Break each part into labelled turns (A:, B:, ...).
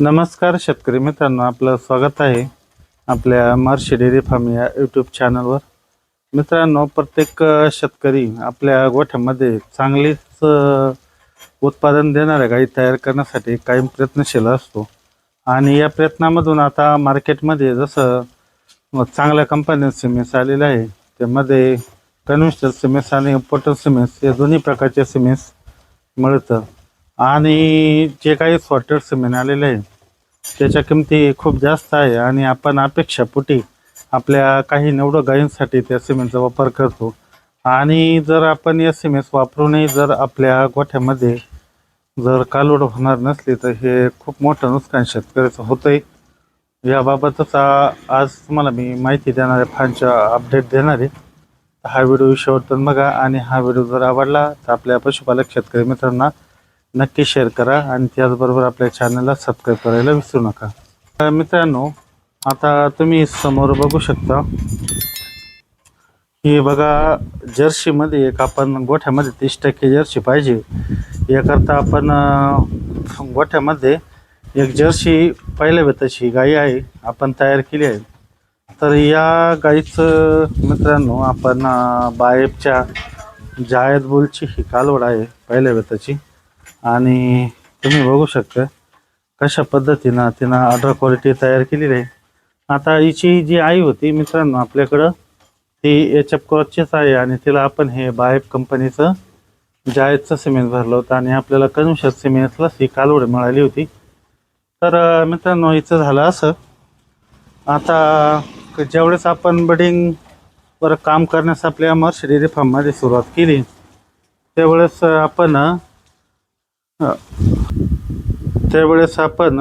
A: नमस्कार शेतकरी मित्रांनो आपलं स्वागत आहे आपल्या महर्षी डेअरी फार्म या यूट्यूब चॅनलवर मित्रांनो प्रत्येक शेतकरी आपल्या गोठ्यामध्ये चांगलीच उत्पादन देणाऱ्या गाई तयार करण्यासाठी कायम प्रयत्नशील असतो. आणि या प्रयत्नामधून आता मार्केटमध्ये जसं चांगल्या कंपन्या सिमेंट्स आलेले आहे त्यामध्ये कन्व्हेन्शनल सिमेंट्स आणि इम्पोर्टल सिमेंट्स या दोन्ही प्रकारचे सिमेंट्स मिळतं. आणि जे काही सॉर्टेड सिमेंट आहे त्याच्या किमती खूप जास्त आहे आणि आपण अपेक्षापोटी आपल्या काही निवडक गायींसाठी त्या सिमेंटचा वापर करतो. आणि जर आपण या सिमेंट्स वापरूनही जर आपल्या गोठ्यामध्ये जर कालोड होणार नसली तर हे खूप मोठं नुकसान शेतकऱ्याचं होतं आहे याबाबतच आज तुम्हाला मी माहिती देणार आहे फारच्या अपडेट देणार. आहे हा व्हिडिओ शेवटपर्यंत बघा आणि हा व्हिडिओ जर आवडला तर आपल्या पशुपालक शेतकरी मित्रांना नक्की शेअर करा आणि त्याचबरोबर आपल्या चॅनलला सबस्क्राईब करायला विसरू नका. तर मित्रांनो आता तुम्ही समोर बघू शकता की बघा जर्सीमध्ये एक आपण गोठ्यामध्ये तीस टक्के जर्सी पाहिजे. याकरता आपण गोठ्यामध्ये एक जर्सी पहिल्या वेताची गाई आहे आपण तयार केली आहे. तर या गाईचं मित्रांनो आपण अं, बायबच्या जायद बुलची ही कालवड आहे पहिल्या वेताची आणि तुम्ही बघू शकता कशा पद्धतीनं तिनं ऑर्डर क्वालिटी तयार केलेली आहे. आता हिची जी आई होती मित्रांनो आपल्याकडं ती एच एफ क्रॉसचीच आहे आणि तिला आपण हे बायब कंपनीचं जायदचं सिमेंट भरलं होतं आणि आपल्याला कन्व्हेन्शन सिमेंटलाच ही कालवड मिळाली होती. तर मित्रांनो हिचं झालं असं. आता जेवढेच ज्यावेळेस आपण बडिंगवर काम करण्यास आपल्या मर्श रिफार्ममध्ये फार्ममध्ये सुरुवात केली त्यावेळेस आपण त्यावेळेस आपण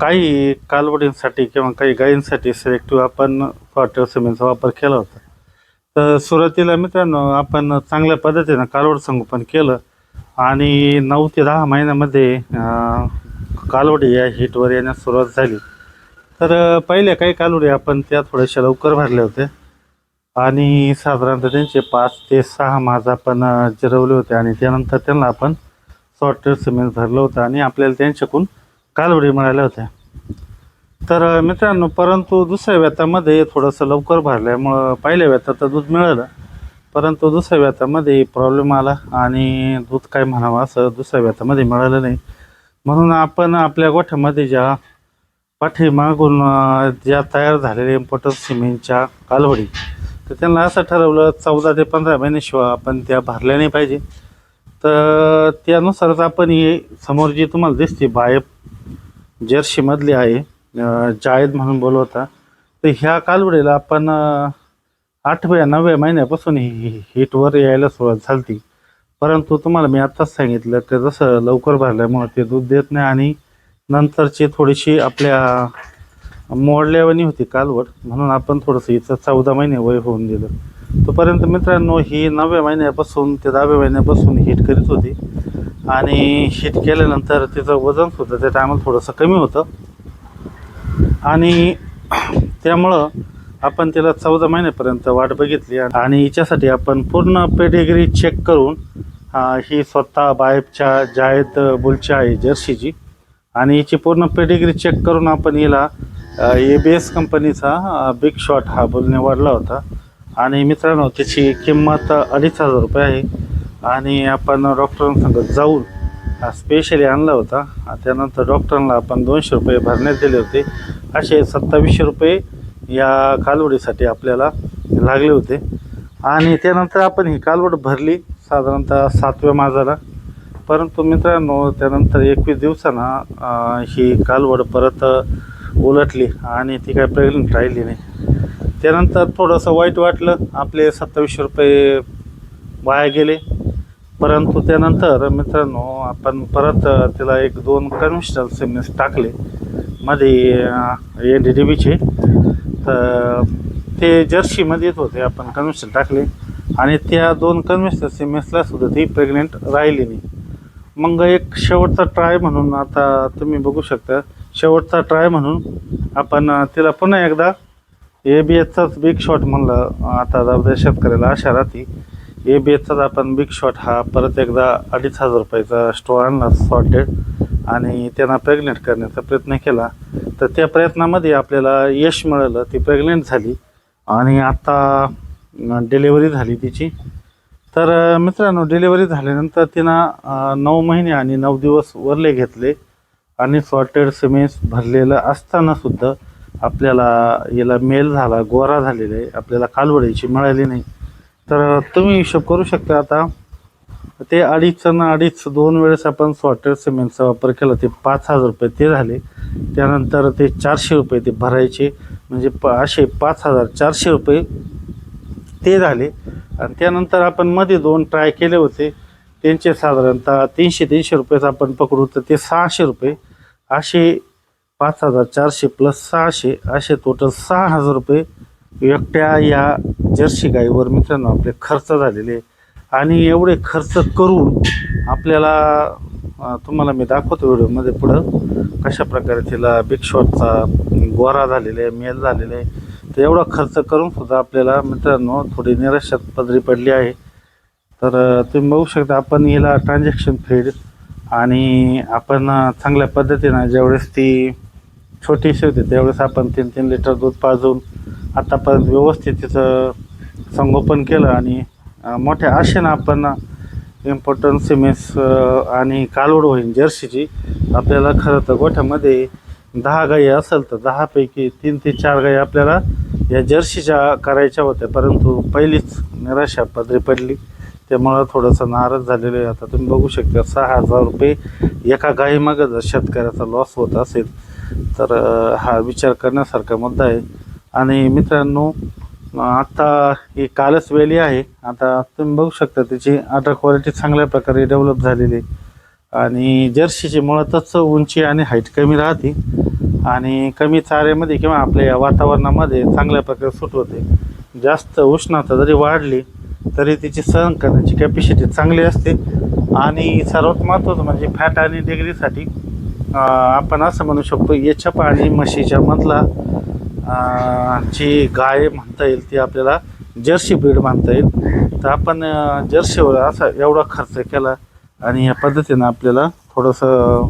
A: काही कालवडींसाठी किंवा काही गायींसाठी सिलेक्टिव्ह आपण वॉटर सिमेंटचा वापर केला होता. तर सुरुवातीला मित्रांनो आपण चांगल्या पद्धतीनं कालवड संगोपन केलं आणि नऊ ते दहा महिन्यामध्ये कालवडी या हिटवर येण्यास सुरुवात झाली. तर पहिल्या काही कालवडी आपण त्या थोड्याशा लवकर भरल्या होत्या आणि साधारणतः त्यांचे पाच ते सहा माज आपण जिरवले होते आणि त्यानंतर त्यांना आपण सॉफ्टवेअर सिमेंट भरलं होतं आणि आपल्याला त्यांच्याकडून कालवडी मिळाल्या होत्या. तर मित्रांनो परंतु दुसऱ्या व्यतामध्ये थोडंसं लवकर भरल्यामुळं पहिल्या व्यतात दूध मिळालं. परंतु दुसऱ्या व्यतामध्ये प्रॉब्लेम आला आणि दूध काय म्हणावं असं दुसऱ्या व्यतामध्ये मिळालं नाही. म्हणून आपण आपल्या गोठ्यामध्ये ज्या पाठीमागून ज्या तयार झालेल्या इम्पोर्टल सिमेंटच्या कालवडी तर त्यांना असं ठरवलं चौदा ते पंधरा महिन्याशिवाय आपण त्या भरल्या नाही पाहिजे. तर त्यानुसारच आपण ही समोर जी तुम्हाला दिसते बायप जर्शीमधली आहे जायद म्हणून बोलवता. तर ह्या कालवडीला आपण आठव्या नवव्या महिन्यापासून ही हीटवर हिटवर यायला सुरुवात झाली परंतु तुम्हाला मी आत्ताच सांगितलं की जसं लवकर भरल्यामुळं ते दूध देत नाही आणि नंतरची थोडीशी आपल्या मोडल्यावानी होती कालवड म्हणून आपण थोडंसं हिचं चौदा महिने वय होऊन दिलं तोपर्यंत मित्रांनो ही नवव्या महिन्यापासून ते दहाव्या महिन्यापासून हिट करीत होती. आणि हिट केल्यानंतर तिचं वजनसुद्धा त्या टायमाला थोडंसं कमी होतं. आणि त्यामुळं आपण तिला चौदा महिन्यापर्यंत वाट बघितली. आणि हिच्यासाठी आपण पूर्ण पेडिग्री चेक करून ही स्वतः बायबच्या जायद बुलची आहे जर्सीची. आणि हिची पूर्ण पेडिग्री चेक करून आपण हिला ए बी एस कंपनीचा बिग शॉट हा बुल निवडला होता. आणि मित्रांनो त्याची किंमत अडीच हजार रुपये आहे. आणि आपण डॉक्टरांसंगत जाऊन हा स्पेशली आणला होता. त्यानंतर डॉक्टरांना आपण दोनशे रुपये भरण्यात दिले होते. असे सत्तावीसशे रुपये या कालवडीसाठी आपल्याला लागले होते. आणि त्यानंतर आपण ही कालवड भरली साधारणतः सातव्या माझाला परंतु मित्रांनो त्यानंतर एकवीस दिवसांना ही कालवड परत उलटली आणि ती काय प्रेग्नंट राहिली नाही. त्यानंतर थोडंसं वाईट वाटलं. आपले सत्तावीसशे रुपये वाया गेले. परंतु त्यानंतर मित्रांनो आपण परत तिला एक दोन कन्व्हेन्शनल सिमेंट्स टाकले. मध्ये एन डी डी बीचे तर ते जर्सीमध्ये येत होते. आपण कन्व्हेन्शन टाकले. आणि त्या दोन कन्व्हेन्शनल सिमेंट्सला सुद्धा ती प्रेग्नेंट राहिली नाही. मग एक शेवटचा ट्राय म्हणून आता तुम्ही बघू शकता. शेवटचा ट्राय म्हणून आपण तिला पुन्हा एकदा ए बी एचचाच बिग शॉट म्हणलं आता जाऊ शेतकऱ्याला आशा राहते. ए बी एचचाच आपण बिग शॉट हा परत एकदा अडीच हजार रुपयाचा स्टो आणला सॉर्टेड आणि त्यांना प्रेग्नेंट करण्याचा प्रयत्न केला. तर त्या प्रयत्नामध्ये आपल्याला यश मिळालं ती प्रेग्नेंट झाली. आणि आत्ता डिलेवरी झाली तिची. तर मित्रांनो डिलेवरी झाल्यानंतर तिनं नऊ महिने आणि नऊ दिवस वरले घेतले. आणि सॉर्टेड सिमेंट्स भरलेलं असतानासुद्धा आपल्याला याला मेल झाला गोरा झालेला आहे. आपल्याला कालवडायची मिळाली नाही. तर तुम्ही हिशोब करू शकता आता. ते अडीच ना अडीच दोन वेळेस आपण सॉर्टेड सिमेंटचा वापर केला. ते पाच हजार रुपये ते झाले. त्यानंतर ते चारशे रुपये ते भरायचे. म्हणजे प असे पाच हजार चारशे रुपये ते झाले. आणि त्यानंतर आपण मध्ये दोन ट्राय केले होते. त्यांचे साधारणतः तीनशे तीनशे रुपयेच आपण पकडू तर ते सहाशे रुपये असे पाच हजार चारशे प्लस सहाशे असे टोटल सहा हजार रुपये एकट्या या जर्सी गाईवर मित्रांनो आपले खर्च झालेले आणि एवढे खर्च करून आपल्याला तुम्हाला मी दाखवतो व्हिडिओमध्ये पुढं कशा प्रकारे तिला बिग शॉटचा गोरा झालेला आहे मेल झालेला आहे. तर एवढा खर्च करून सुद्धा आपल्याला मित्रांनो थोडी निराशात पदरी पडली आहे. तर तुम्ही बघू शकता आपण हिला ट्रान्झॅक्शन फीड आणि आपण चांगल्या पद्धतीनं ज्यावेळेस ती छोटीशी होती त्यावेळेस आपण तीन तीन लिटर दूध पाजून आत्तापर्यंत व्यवस्थित तिचं संगोपन केलं आणि मोठ्या आशेनं आपण इम्पॉर्टंट सिमेस आणि कालवड होईल जर्सीची आपल्याला खरं तर गोठ्यामध्ये दहा गाई असेल तर दहापैकी तीन ते चार गाई आपल्याला या जर्सीच्या करायच्या होत्या. परंतु पहिलीच निराशा पदरी पडली. त्यामुळं थोडंसं नाराज झालेलं आहे. आता तुम्ही बघू शकता सहा हजार रुपये एका गाईमागं जर शेतकऱ्याचा लॉस होत असेल तर हा विचार करण्यासारखा मुद्दा आहे. आणि मित्रांनो आत्ता ही कालच वेली आहे. आता तुम्ही बघू शकता त्याची आता क्वालिटी चांगल्या प्रकारे डेव्हलप झालेली आहे. आणि जर्सीची मुळातच उंची आणि हाईट कमी राहते. आणि कमी चाऱ्यामध्ये किंवा आपल्या या वातावरणामध्ये चांगल्या प्रकारे सुट होते. जास्त उष्णता जरी वाढली तरी तिची सहन करण्याची कॅपॅसिटी चांगली असते. आणि सर्वात महत्त्वाचं म्हणजे फॅट आणि डिग्रीसाठी आपण असं म्हणू शकतो याच्या आणि म्हशीच्या मधला जी गाय म्हणता येईल ती आपल्याला जर्सी ब्रीड म्हणता येईल. तर आपण जर्सीवर असा एवढा खर्च केला आणि या पद्धतीनं आपल्याला थोडंसं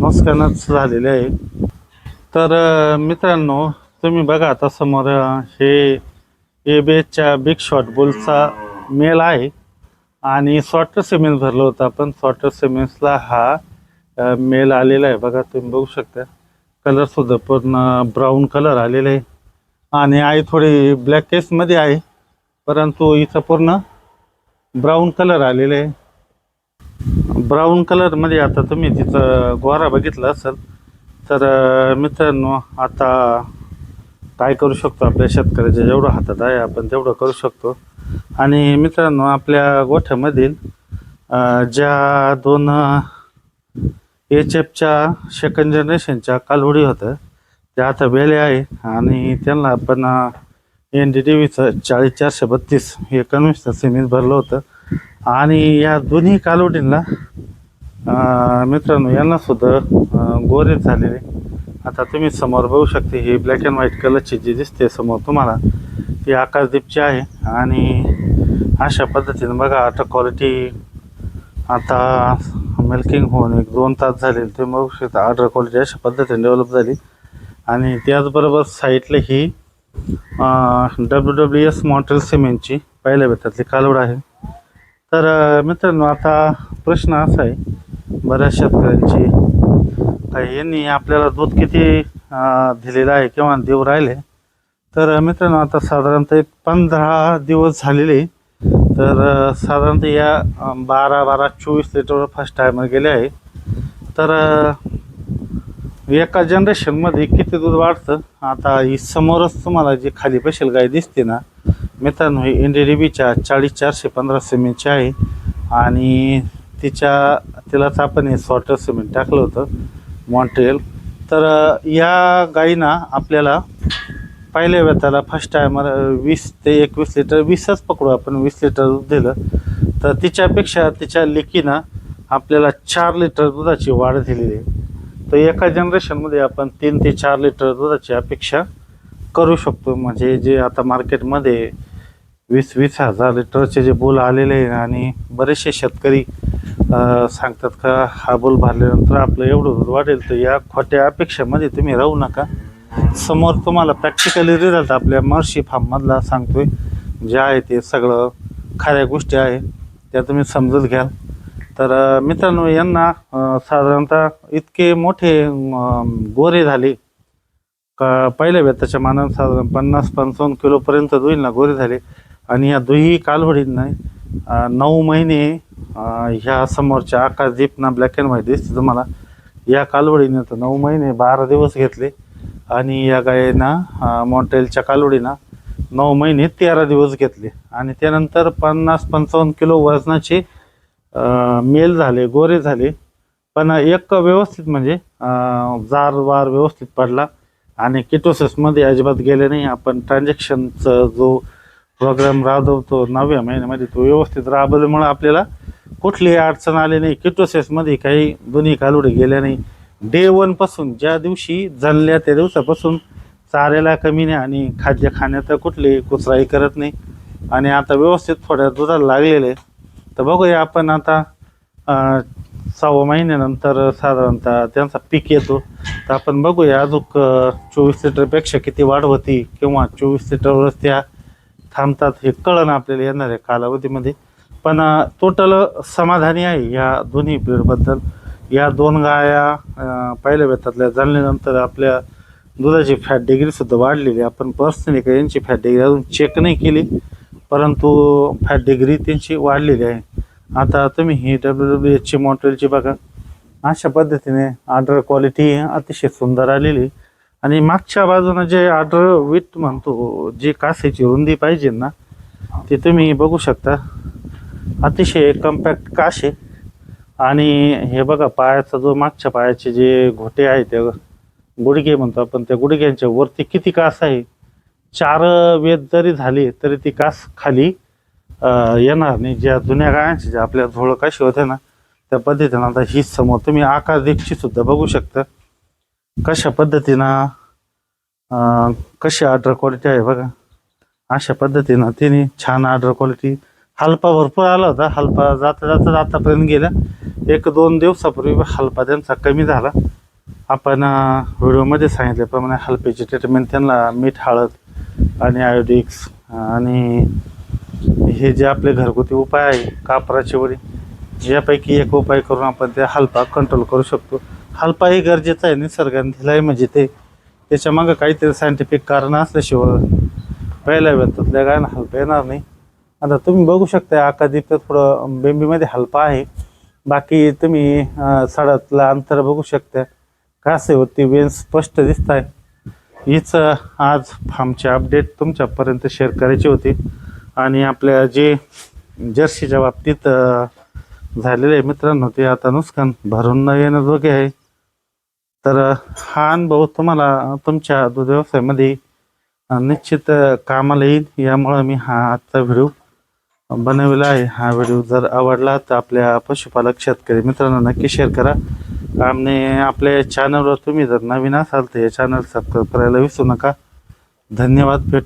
A: नुकसानच झालेलं आहे. तर मित्रांनो तुम्ही बघा आता समोर हे एबेच्या बिग शॉट बुलचा मेल आहे. आणि सॉटर सिमेंट भरला होता पण सॉटर सिमेंट्सला हा मेल आलेला आहे. बघा तुम्ही बघू शकता. कलरसुद्धा पूर्ण ब्राऊन कलर आलेला आहे. आणि आई थोडी ब्लॅक केसमध्ये आहे. परंतु हिचा पूर्ण ब्राऊन कलर आलेला आहे. ब्राऊन कलरमध्ये आता तुम्ही तिचं गोरा बघितला असेल तर मित्रांनो आता काय करू शकतो आपल्या शेतकऱ्याच्या जेवढं हातात आहे आपण तेवढं करू शकतो. आणि मित्रांनो आपल्या गोठ्यामधील ज्या दोन एच एफच्या सेकंड जनरेशनच्या कालवडी होत्या त्या आता वेळे आहे. आणि त्यांना आपण एन डी टी व्हीचं चाळीस चारशे बत्तीस हे कन्व्हेन्शनल सिमेंट भरलं होतं. आणि या दोन्ही कालवडींना मित्रांनो यांनासुद्धा गोरे झालेले. आता तुम्ही समोर बघू शकते ही ब्लॅक अँड व्हाईट कलरची जी दिसते समोर तुम्हाला ती आकाशदीपची आहे. आणि अशा पद्धतीने बघा आता क्वालिटी आता मिल्किंग होऊन एक दोन तास झाले तुम्ही बघू शकता ऑर्डर क्वालिटी अशा पद्धतीने डेव्हलप झाली. आणि त्याचबरोबर साईटला ही डब्ल्यू डब्ल्यू एस मॉटेल सिमेंटची पहिल्या बेतातली कालवड आहे. तर मित्रांनो आता प्रश्न असा आहे बऱ्याच शेतकऱ्यांची यांनी आपल्याला दूध किती दिलेलं आहे किंवा देऊ राहिले? तर मित्रांनो आता साधारणतः एक पंधरा दिवस झालेले. तर साधारणतः या बारा बारा चोवीस लिटर फर्स्ट टायमर गेले आहे. तर एका जनरेशनमध्ये किती दूध वाढतं? आता ही समोरच तुम्हाला जी खाली बसेल गाय दिसते ना मित्रांनो ही एनडीडीबीच्या चाळीस चारशे पंधरा सिमेंटची आहे. आणि तिच्या तिलाच आपण हे सॉटर सिमेंट टाकलं होतं. मॉन्ट्रियल तर या गाईना आपल्याला पहिल्या वेताला फर्स्ट टायमर वीस ते एकवीस लिटर वीसच पकडू आपण वीस लिटर दूध दिलं. तर तिच्यापेक्षा तिच्या लेकीनं आपल्याला चार लिटर दुधाची वाढ दिलेली आहे. तर एका जनरेशनमध्ये आपण तीन ते चार लिटर दुधाची अपेक्षा करू शकतो. म्हणजे जे आता मार्केटमध्ये वीस वीस हजार लिटरचे जे बोल आलेले आहे आणि बरेचसे शेतकरी सांगतात का हा बोल भरल्यानंतर आपलं एवढं वाढेल तर या खोट्या अपेक्षेमध्ये तुम्ही राहू नका. समोर तुम्हाला प्रॅक्टिकली रिझल्ट आपल्या मर्शी फार्ममधला सांगतोय जे आहे ते सगळं खऱ्या गोष्टी आहे त्या तुम्ही समजून घ्याल. तर मित्रांनो यांना साधारणतः इतके मोठे गोरे झाले का पहिल्या व्यताच्या मानानं साधारण पन्नास पंचावन्न किलोपर्यंत दुईंना गोरे झाले. आणि या दुही कालवडींना नऊ महिने ह्या समोरच्या आकाशदीपना ब्लॅक अँड व्हाईट दिसते तुम्हाला. या कालवडीने तर नऊ महिने बारा दिवस घेतले. आणि या गायीना मॉन्टेलच्या कालवडीना नऊ महिने तेरा दिवस घेतले. आणि त्यानंतर पन्नास पंचावन्न किलो वजनाचे मेल झाले गोरे झाले. पण एक व्यवस्थित म्हणजे जार वार व्यवस्थित पडला. आणि किटोसिसमध्ये अजिबात गेले नाही. आपण ट्रान्झॅक्शनचा जो प्रोग्राम राबवतो नवव्या महिन्यामध्ये तो व्यवस्थित राबवल्यामुळं आपल्याला कुठलीही अडचण आली नाही किटोसेसमध्ये काही दोन्ही कालवडे गेल्या नाही. डे वनपासून ज्या दिवशी जणल्या त्या दिवसापासून चाऱ्याला कमी नाही आणि खाद्य खाण्यात कुठली कुचराई करत नाही. आणि आता व्यवस्थित थोड्या दुधाला लागलेले तर बघूया आपण आता अं, महिन्यानंतर साधारणतः त्यांचा पीक येतो. तर आपण बघूया अजून चोवीस लिटरपेक्षा किती वाढ होती किंवा चोवीस लिटरवरच त्या थांबतात हे कळण आपल्याला येणार आहे कालावधीमध्ये. पण टोटल समाधानी आहे या दोन्ही ब्रीडबद्दल या दोन गाया पहिल्या वेतातल्या जाणल्यानंतर आपल्या दुधाची फॅट डिग्रीसुद्धा वाढलेली. आहे. आपण पर्सनली काही यांची फॅट डिग्री अजून चेक नाही केली परंतु फॅट डिग्री त्यांची वाढलेली आहे. आता तुम्ही ही डब्ल्यू डब्ल्यू एचची मॉटेलची बघा. अशा पद्धतीने ऑर्डर क्वालिटी अतिशय सुंदर आलेली. आणि मागच्या बाजूनं जे ऑर्डर विथ म्हणतो जी कासेची रुंदी पाहिजे ना ते तुम्ही बघू शकता. अतिशय कम्पॅक्ट काश आहे आणि हे बघा पायाचा जो मागच्या पायाचे जे घोटे आहे ते गुडघे म्हणतो आपण त्या गुडघ्यांच्या वरती किती कास आहे? चार वेद जरी झाले तरी ती कास खाली येणार नाही. ज्या जुन्या गायांच्या ज्या आपल्या झोळ काशी होत्या ना त्या पद्धतीनं आता ही समोर तुम्ही आकार देखची सुद्धा बघू शकता. कशा पद्धतीनं कशी ऑर्डर क्वालिटी आहे बघा. अशा पद्धतीनं तिने छान ऑर्डर क्वालिटी हलपा भरपूर आला होता. हलपा जाता जाता आतापर्यंत गेला. एक दोन दिवसापूर्वी हलपा त्यांचा कमी झाला. आपण व्हिडिओमध्ये सांगितल्याप्रमाणे हलपेची ट्रीटमेंट त्यांना मीठ हळद आणि आयोडिक्स आणि हे जे आपले घरगुती उपाय आहे कापराची वडी यापैकी एक उपाय करून आपण ते हलपा कंट्रोल करू शकतो. हलपा हे गरजेचं आहे निसर्गाने दिलाय म्हणजे ते. त्याच्यामागं काहीतरी सायंटिफिक कारण असल्याशिवाय पहिल्या वेळातल्या गायना हलपा येणार नाही. आता तुम्ही बघू शकता आकादीप थोडं बेंबीमध्ये हलपा आहे. बाकी तुम्ही अं, सडातलं अंतर बघू शकता कासे होती वेन स्पष्ट दिसत आहे हीच आज फार्मचे अपडेट तुमच्यापर्यंत शेअर करायची होती. आणि आपल्या जे जर्सीच्या बाबतीत झालेले झालेले मित्रांनो ते आता नुकसान भरून न येणं जोगे आहे. तर हा अनुभव तुम्हाला तुमच्या दूध व्यवसायामध्ये निश्चित कामाला येईल. यामुळं मी हा आजचा व्हिडिओ बनविला आहे. हा व्हिडिओ जर आवडला तर आपल्या पशुपालक शेतकरी मित्रांनो नक्की शेअर करा. आणि आपल्या चॅनलवर तुम्ही जर नवीन असाल तर या चॅनल सबस्क्राईब करायला विसरू नका. धन्यवाद. भेट